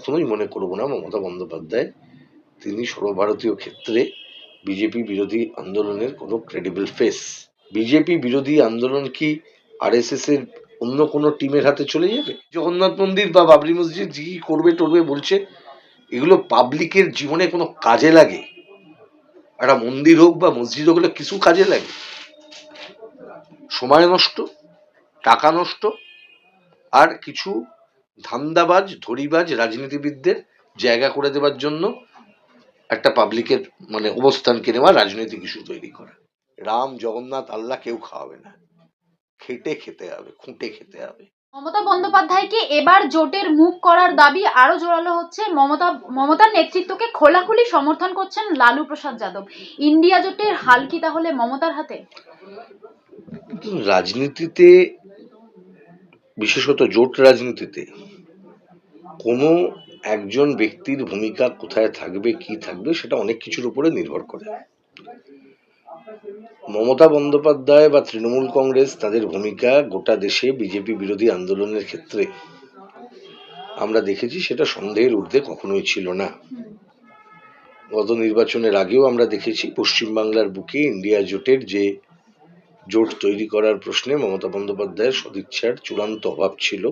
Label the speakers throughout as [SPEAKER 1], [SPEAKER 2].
[SPEAKER 1] কখনোই মনে করব না মমতা বন্দ্যোপাধ্যায়। তিনি সর্বভারতীয় ক্ষেত্রে বিজেপি বিরোধী আন্দোলনের কোনো ক্রেডিবল ফেস বিজেপি বিরোধী আন্দোলন কি আরএসএস এর অন্য কোনো টিমের হাতে চলে যাবে? জগন্নাথ মন্দির বা বাবরি মসজিদ কি করবে টরবে বলছে, এগুলো পাবলিকের জীবনে কোনো কাজে লাগে। একটা মন্দির হোক বা মসজিদ হোক কিছু কাজে লাগে। সময় নষ্ট, টাকা নষ্ট, আর কিছু ধান্দাবাজ ধরিবাজ রাজনীতিবিদদের জায়গা করে দেওয়ার জন্য একটা পাবলিকের মানে অবস্থানকে নেওয়া রাজনৈতিক ইস্যু তৈরি করা। রাম জগন্নাথ আল্লাহ কেউ খাওয়াবে না। খেটে খেতে হবে খুঁটে খেতে হবে।
[SPEAKER 2] মমতা বন্দ্যোপাধ্যায়কে এবার জোটের মুখ করার দাবি আরও জোরালো হচ্ছে। মমতা মমতার নেতৃত্বকে খোলাখুলি সমর্থন করছেন লালু প্রসাদ যাদব। ইন্ডিয়া জোটের হাল কি তাহলে মমতার হাতে?
[SPEAKER 1] রাজনীতিতে বিশেষত জোট রাজনীতিতে কোনো একজন ব্যক্তির ভূমিকা কোথায় থাকবে, কি থাকবে, সেটা অনেক কিছুর উপরে নির্ভর করে। মমতা বন্দ্যোপাধ্যায় বা তৃণমূল কংগ্রেস তাদের ভূমিকা গোটা দেশে বিজেপি বিরোধী আন্দোলনের ক্ষেত্রে। আমরা দেখেছি সেটা সন্দেহের ঊর্ধ্বে কখনোই ছিল না। গত নির্বাচনের আগেও আমরা দেখেছি পশ্চিমবাংলার বুকে ইন্ডিয়া জোটের যে জোট তৈরি করার প্রশ্নে মমতা বন্দ্যোপাধ্যায়ের সদিচ্ছার চূড়ান্ত অভাব ছিল।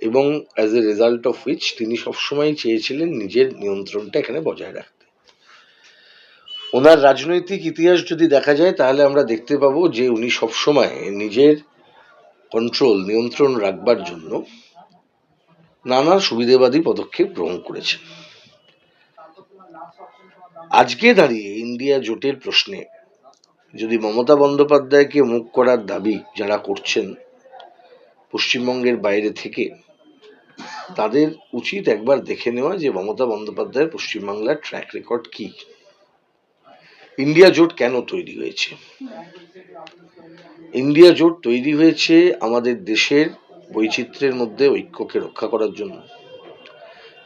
[SPEAKER 1] এবং as a result of which তিনি সবসময় চেয়েছিলেন নিজের নিয়ন্ত্রণটা এখানে বজায় রাখতে। ওনার রাজনৈতিক ইতিহাস যদি দেখা যায়, তাহলে আমরা দেখতে পাবো যে উনি সবসময় নিজের কন্ট্রোল নিয়ন্ত্রণ রাখবার জন্য নানা সুবিধেবাদী পদক্ষেপ গ্রহণ করেছেন। আজকে দাঁড়িয়ে ইন্ডিয়া জোটের প্রশ্নে যদি মমতা বন্দ্যোপাধ্যায়কে মুখ করার দাবি যারা করছেন, পশ্চিমবঙ্গের বাইরে থেকে তাদের উচিত একবার দেখে নেওয়া যে মমতা বন্দ্যোপাধ্যায়ের পশ্চিমবাংলার ট্র্যাক রেকর্ড কি। ইন্ডিয়া জোট কেন তৈরি হয়েছে? ইন্ডিয়া জোট তৈরি হয়েছে আমাদের দেশের বৈচিত্র্যের মধ্যে ঐক্যকে রক্ষা করার জন্য,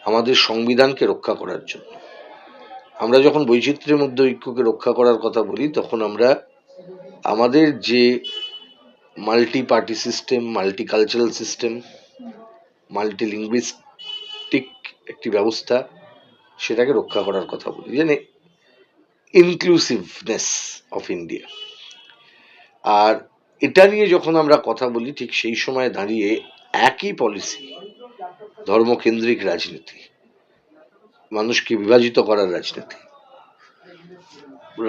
[SPEAKER 1] আমাদের সংবিধানকে রক্ষা করার জন্য। আমরা যখন বৈচিত্র্যের মধ্যে ঐক্যকে রক্ষা করার কথা বলি, তখন আমরা আমাদের যে multi party system multi cultural system multi linguistic একটি ব্যবস্থা সেটাকে রক্ষা করার কথা বলি। মানে ইনক্লুসিভনেস অফ ইন্ডিয়া আর এটা নিয়ে যখন আমরা কথা বলি, ঠিক সেই সময় দাঁড়িয়ে একই পলিসি ধর্মকেন্দ্রিক রাজনীতি, মানুষকে বিভাজিত করার রাজনীতি,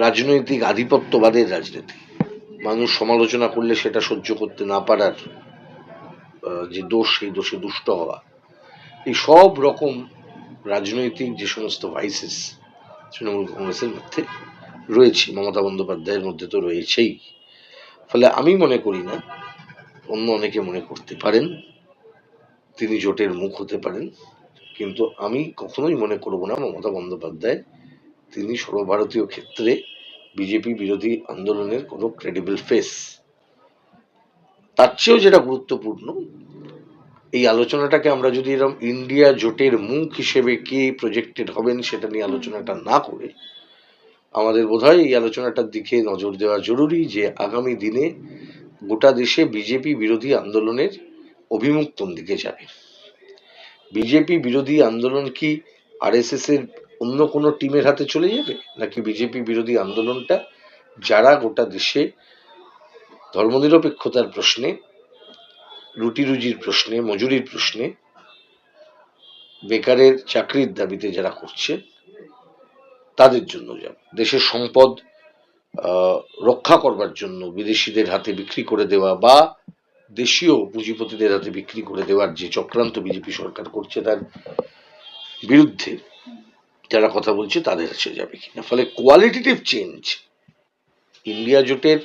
[SPEAKER 1] রাজনৈতিক আধিপত্যবাদের রাজনীতি, মানুষ সমালোচনা করলে সেটা সহ্য করতে না পারার যে দোষ, সেই দোষে দুষ্ট হওয়া। এই সব রকম রাজনৈতিক যে সমস্ত ভাইসেস তৃণমূল কংগ্রেসের মধ্যে রয়েছে, মমতা বন্দ্যোপাধ্যায়ের মধ্যে তো রয়েছেই। ফলে আমি মনে করি না, অন্য অনেকে মনে করতে পারেন, তিনি জোটের মুখ হতে পারেন, কিন্তু আমি কখনোই মনে করব না মমতা বন্দ্যোপাধ্যায়, তিনি সর্বভারতীয় ক্ষেত্রে বিজেপি বিরোধী আন্দোলনের কোনো ক্রেডিবল ফেস তার চেয়েও যেটা গুরুত্বপূর্ণ এই আলোচনাটাকে আমরা যদি এরকম ইন্ডিয়া জোটের মুখ হিসেবে কে প্রজেক্টেড হবেন সেটা নিয়ে আলোচনাটা না করে আমাদের বোধহয় এই আলোচনাটার দিকে নজর দেওয়া জরুরি যে আগামী দিনে গোটা দেশে বিজেপি বিরোধী আন্দোলনের অভিমুখ কোন দিকে যাবে। বিজেপি বিরোধী আন্দোলন কি আরএসএস এর অন্য কোনো টিমের হাতে চলে যাবে? নাকি বিজেপি বিরোধী আন্দোলনটা যারা গোটা দেশে ধর্মনিরপেক্ষতার প্রশ্নে রুটি রুজির প্রশ্নে, মজুরির প্রশ্নে, বেকারের চাকরির দাবিতে যারা করছে, তাদের জন্য যাবে। দেশের সম্পদ রক্ষা করবার জন্য বিদেশিদের হাতে বিক্রি করে দেওয়া বা দেশীয় পুঁজিপতিদের হাতে বিক্রি করে দেওয়ার যে চক্রান্ত বিজেপি সরকার করছে তার বিরুদ্ধে যারা কথা বলছে তাদের কাছে যাবে কিনা। ফলে কোয়ালিটিটিভ চেঞ্জ ইন্ডিয়া জোটের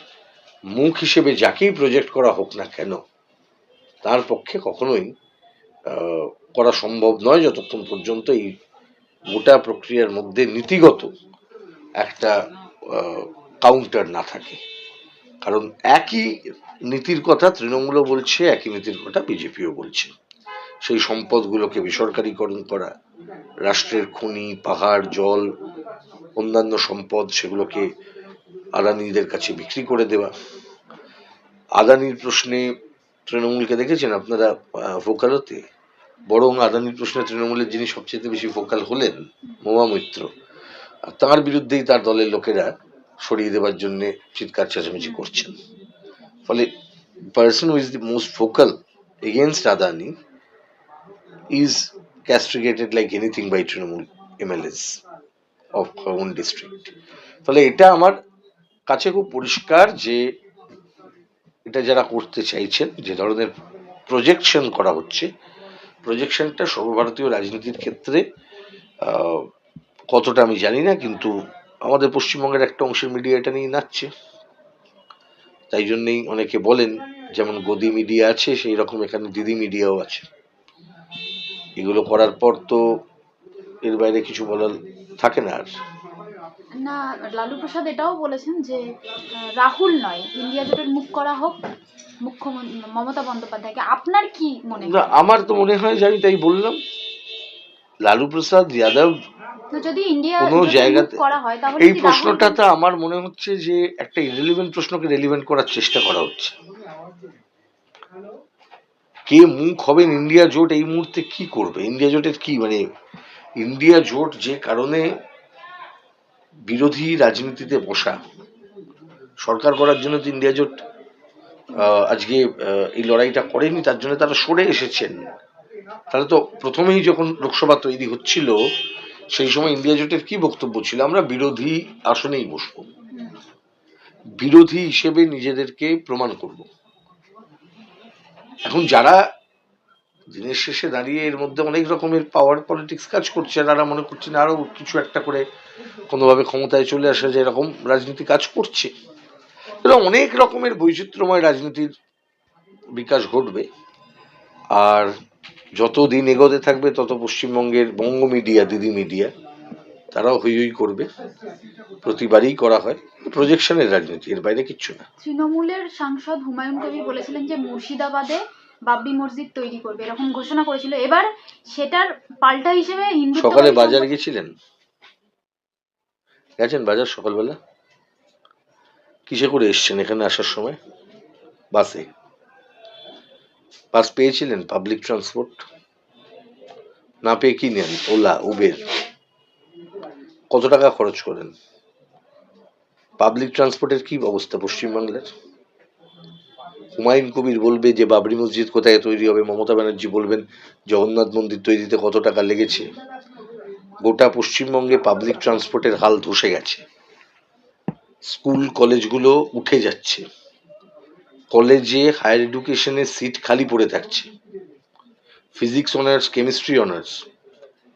[SPEAKER 1] মুখ হিসেবে যাকেই প্রজেক্ট করা হোক না কেন, তার পক্ষে কখনোই করা সম্ভব নয় যতক্ষণ পর্যন্ত এই গোটা প্রক্রিয়ার মধ্যে নীতিগত একটা কাউন্টার না থাকে। কারণ একই নীতির কথা তৃণমূলও বলছে, একই নীতির কথা বিজেপিও বলছে। সেই সম্পদগুলোকে বেসরকারীকরণ করা, রাষ্ট্রের খনি, পাহাড়, জল, অন্যান্য সম্পদ, সেগুলোকে আদানিদের কাছে বিক্রি করে দেওয়া। আদানির প্রশ্নে তৃণমূলকে দেখেছেন আপনারা আহ, ভোকালতে? বরং আদানির প্রশ্নে তৃণমূলের যিনি সবচেয়ে বেশি ফোকাল হলেন মোমা মৈত্র তার বিরুদ্ধেই তার দলের লোকেরা সরিয়ে দেওয়ার জন্য চিৎকার চেঁচামেচি করছেন। ফলে person who is the most focal against Adani is castigated like anything by Trinamool MLAs of own district ফলে এটা আমার কাছে খুব পরিষ্কার যে এটা যারা করতে চাইছেন, যে ধরনের প্রজেকশন করা হচ্ছে প্রজেকশনটা সর্বভারতীয় রাজনীতির ক্ষেত্রে কতটা আমি জানি না, কিন্তু আমাদের পশ্চিমবঙ্গের একটা অংশের মিডিয়া এটা নিয়ে নাচছে। তাই জন্যেই অনেকে বলেন, যেমন গদি মিডিয়া আছে, সেই রকম এখানে দিদি মিডিয়াও আছে। এগুলো করার পর তো এর বাইরে কিছু বলার থাকে না আর।
[SPEAKER 2] না লালু প্রসাদ এটাও বলেছেন যে রাহুল নয় ইন্ডিয়া জোটের মুখ করা হোক মুখ্যমন্ত্রী মমতা বন্দ্যোপাধ্যায়কে। আপনার কি মনে
[SPEAKER 1] না
[SPEAKER 2] হয়
[SPEAKER 1] আমার তো মনে হয় যে আমি তাই বললাম। লালু প্রসাদ যাদব
[SPEAKER 2] যদি ইন্ডিয়া
[SPEAKER 1] কোনো জায়গাতে-
[SPEAKER 2] করা হয় তাহলে
[SPEAKER 1] এই প্রশ্নটা তো আমার মনে হচ্ছে যে একটা ইরেলিভেন্ট প্রশ্নকে রেলিভেন্ট করার চেষ্টা করা হচ্ছে। কে মুখ হবেন ইন্ডিয়া জোট এই মুহূর্তে কি করবে? ইন্ডিয়া জোটের কি? মানে ইন্ডিয়া জোট যে কারণে বিরোধী রাজনীতিতে বসা। সরকার করার জন্য তো ইন্ডিয়া জোট আজকে এই লড়াইটা করেনি, তার জন্য তারা সরে এসেছেন। তাহলে তো প্রথমেই যখন লোকসভা তৈরি হচ্ছিল, সেই সময় ইন্ডিয়া জোটের কি বক্তব্য ছিল? আমরা বিরোধী আসনেই বসবো। বিরোধী হিসেবে নিজেদেরকে প্রমাণ করব। এখন যারা দিনের শেষে দাঁড়িয়ে এর মধ্যে অনেক রকমের পাওয়ার পলিটিক্স কাজ করছে। তারা মনে করছেন আরও কিছু একটা করে কোনোভাবে ক্ষমতায় চলে আসা যে এরকম রাজনীতি কাজ করছে। এরকম অনেক রকমের বৈচিত্র্যময় রাজনীতির বিকাশ ঘটবে। আর যত দিন এগোতে থাকবে, তত পশ্চিমবঙ্গের বঙ্গ মিডিয়া দিদি মিডিয়া তারাও হই হই করবে। প্রতিবারই করা হয় প্রজেকশনের রাজনীতি, এর বাইরে কিচ্ছু না।
[SPEAKER 2] তৃণমূলের সাংসদ হুমায়ুন কবির বলেছিলেন যে মুর্শিদাবাদে বাবরি মসজিদ তৈরি করবে এরকম ঘোষণা করেছিল। এবার সেটার পাল্টা হিসেবে হিন্দু
[SPEAKER 1] সকালে বাজার গেছিলেন? গেছেন বাজার সকালবেলা? কিসে করে এসছেন এখানে আসার সময়? বাসে? বাস পেয়েছিলেন পাবলিক ট্রান্সপোর্ট না পেয়ে কি নেন? ওলা উবের? কত টাকা খরচ করেন? পাবলিক ট্রান্সপোর্টের কি অবস্থা পশ্চিমবাংলার? হুমায়ুন কবির বলবে যে বাবরি মসজিদ কোথায় তৈরি হবে? মমতা ব্যানার্জি বলবেন, জগন্নাথ মন্দির তৈরিতে কত টাকা লেগেছে? গোটা পশ্চিমবঙ্গে পাবলিক ট্রান্সপোর্টের হাল ধসে গেছে। স্কুল, কলেজগুলো উঠে যাচ্ছে। কলেজে হায়ার এডুকেশনের সিট খালি পড়ে থাকছে। ফিজিক্স অনার্স কেমিস্ট্রি অনার্স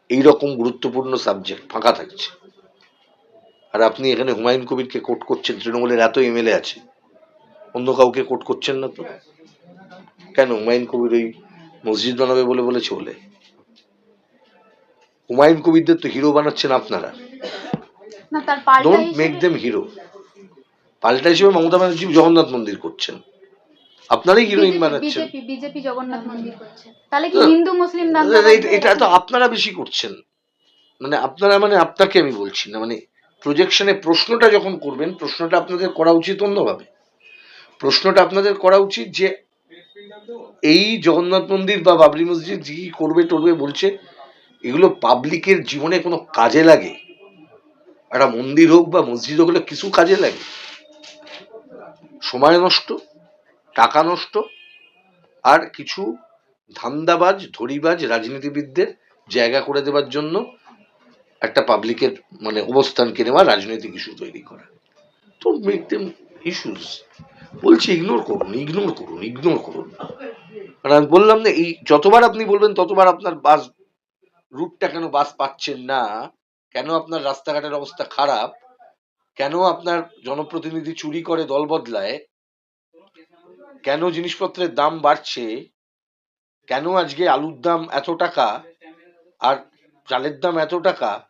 [SPEAKER 1] এইরকম গুরুত্বপূর্ণ সাবজেক্ট ফাঁকা থাকছে। আর আপনি এখানে হুমায়ুন কবিরকে কোট করছেন, তৃণমূলের এত এমএলএ আছে। অন্য কাউকে কোট করছেন না তো? কেন? হুমায়ুন কবির ওই মসজিদ বানাবে বলে বলেছে বলে। হুমায়ুন কবিরদের তো হিরো বানাচ্ছেন আপনারা।
[SPEAKER 2] না তার পাল্টা
[SPEAKER 1] ডোন্ট মেক দেম হিরো পাল্টা হিসেবে মমতা ব্যানার্জি জগন্নাথ মন্দির করছেন। আপনারাই হিরোইন বানাচ্ছেন।
[SPEAKER 2] বিজেপি বিজেপি জগন্নাথ মন্দির করছে। তাহলে কি হিন্দু মুসলিম
[SPEAKER 1] এটা তো আপনারা বেশি করছেন। মানে আপনারা মানে আপনাকে আমি বলছি না মানে প্রজেকশনে প্রশ্নটা যখন করবেন প্রশ্নটা আপনাদের করা উচিত অন্যভাবে। প্রশ্নটা আপনাদের করা উচিত যে এই জগন্নাথ মন্দির বা বাবরি মসজিদ কি করবে টরবে বলছে, এগুলো পাবলিকের জীবনে কোনো কাজে লাগে। একটা মন্দির হোক বা মসজিদ হোক কিছু কাজে লাগে। সময় নষ্ট, টাকা নষ্ট, আর কিছু ধান্দাবাজ ধরিবাজ রাজনীতিবিদদের জায়গা করে দেওয়ার জন্য একটা পাবলিকের মানে অবস্থানকে নেওয়া, রাজনৈতিক ইস্যু তৈরি করা। তো ইস্যুস বলছি ইগনোর করুন ইগনোর করুন ইগনোর করুন। আর আমি বললাম না, এই যতবার আপনি বলবেন, ততবার আপনার বাস রুটটা কেন বাস পাচ্ছেন না? কেন আপনার রাস্তাঘাটের অবস্থা খারাপ? কেন আপনার জনপ্রতিনিধি চুরি করে দল বদলায়? কেন জিনিসপত্রের দাম বাড়ছে? কেন আজকে আলুর দাম এত টাকা আর চালের দাম এত টাকা?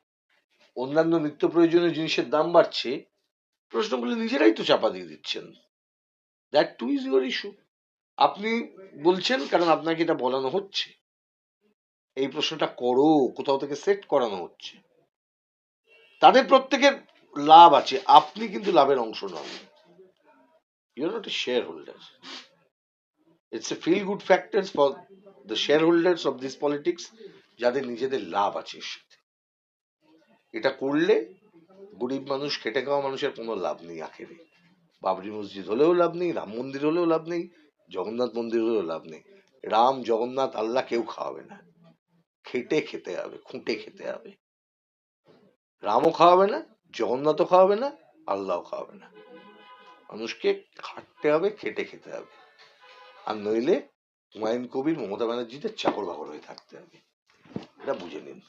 [SPEAKER 1] অন্যান্য নিত্য প্রয়োজনীয় জিনিসের দাম বাড়ছে? প্রশ্নগুলো নিজেরাই তো চাপা দিয়ে দিচ্ছেন। That too is your issue আপনি বলছেন কারণ আপনাকে এটা বলানো হচ্ছে। এই প্রশ্নটা করো, কোথাও থেকে সেট করানো হচ্ছে। তাদের প্রত্যেকের লাভ আছে, আপনি কিন্তু লাভের অংশ নন। You're not a shareholder it's a feel good factors for the shareholders of this politics যাদের নিজেদের লাভ আছে এটা করলে গরিব মানুষ খেটে খাওয়া মানুষের কোনো লাভ নেই আখেরে। বাবরি মসজিদ হলেও লাভ নেই, রাম মন্দির হলেও লাভ নেই, জগন্নাথ মন্দির হলেও লাভ নেই। রাম, জগন্নাথ, আল্লাহ কেউ খাওয়াবে না। খেটে খেতে হবে, খুঁটে খেতে হবে। রামও খাওয়াবে না, জগন্নাথও খাওয়াবে না, আল্লাহও খাওয়াবে না। মানুষকে খাটতে হবে, খেটে খেতে হবে। আর নইলে হুমায়ুন কবির, মমতা ব্যানার্জিদের চাকর বাকর হয়ে থাকতে হবে। এটা বুঝে নিন।